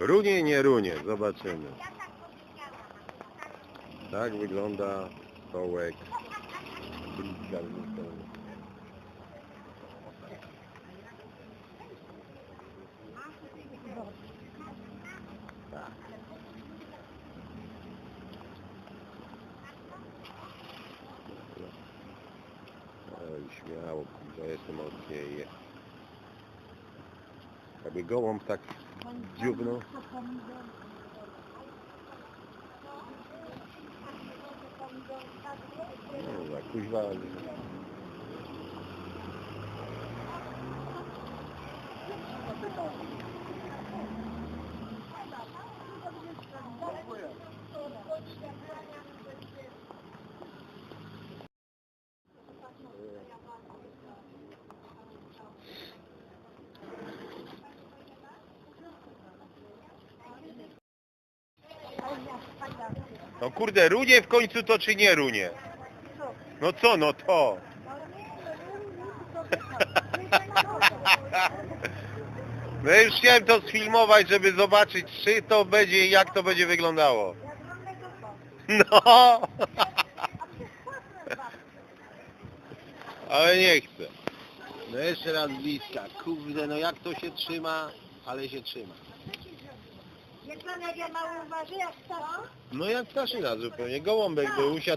Runie, nie runie, zobaczymy. Tak wygląda bliskawnicy. Tak. Ej, śmiało, kurwa, jestem mocniej. Jakby gołąb tak dziubnął. No, jak kuźwa. No kurde, runie w końcu to czy nie runie? No co, no to. No już chciałem to sfilmować, żeby zobaczyć, czy to będzie i jak to będzie wyglądało. No. Ale nie chcę. No jeszcze raz bliska. Kurde, no jak to się trzyma, ale się trzyma. Pan jak ja mało uważę, jak to? No jak ptaszyna zupełnie. Gołąbek był, usiadł